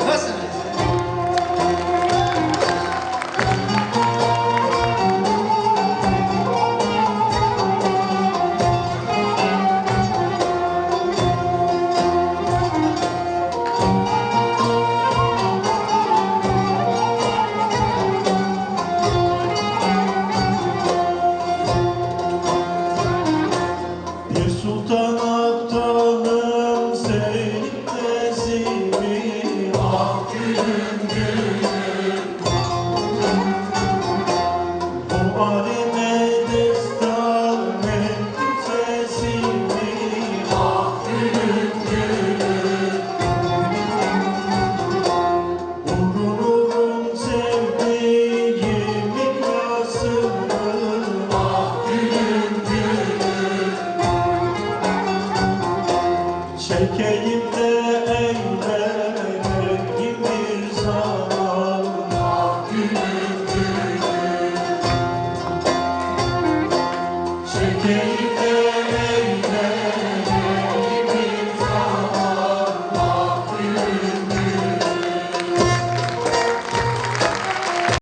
고맙습니다. Erkeğim de eğlenir